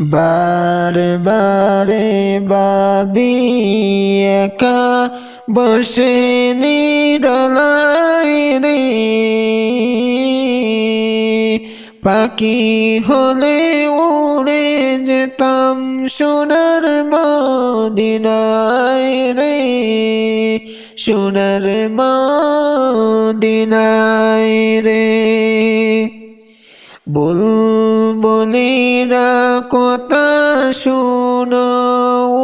বারে বারে বাবি একা বসে নিরলাই রে পাখি হলে উড়ে যেতাম সোনার মদিনায় রে সোনার মদিনায় রে বুলবুলিরা কথা শুনো,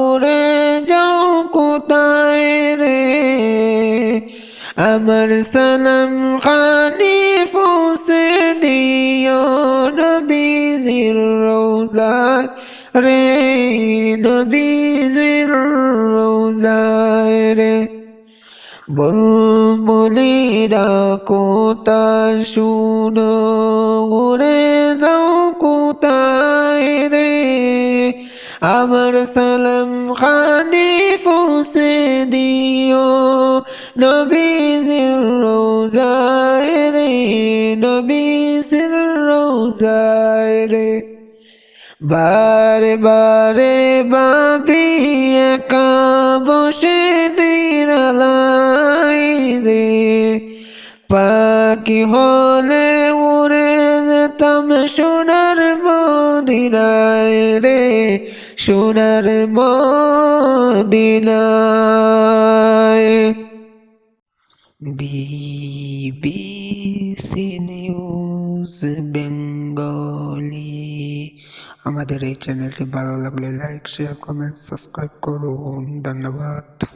উড়ে যাও কোথায় রে? আমার সালাম খানি ফুসে দিও নবীজির রোজায় রে, নবীজির রোজায় রে। বুলবুলিরা কোথা শুনো? উড়ে যাও কোথায় রে? আমার সালাম খানি ফুসে দিও নবীজির রোজায় রে, নবীজির রোজায় রে। বারে বারে বাবি একা বসে পাখি হলে উড়ে যেতাম সোনার মদিনায় রে, সোনার মদিনায়। বিবিসি নিউজ বেঙ্গলি আমাদের এই চ্যানেলটি ভালো লাগলে লাইক শেয়ার কমেন্ট সাবস্ক্রাইব করুন। ধন্যবাদ।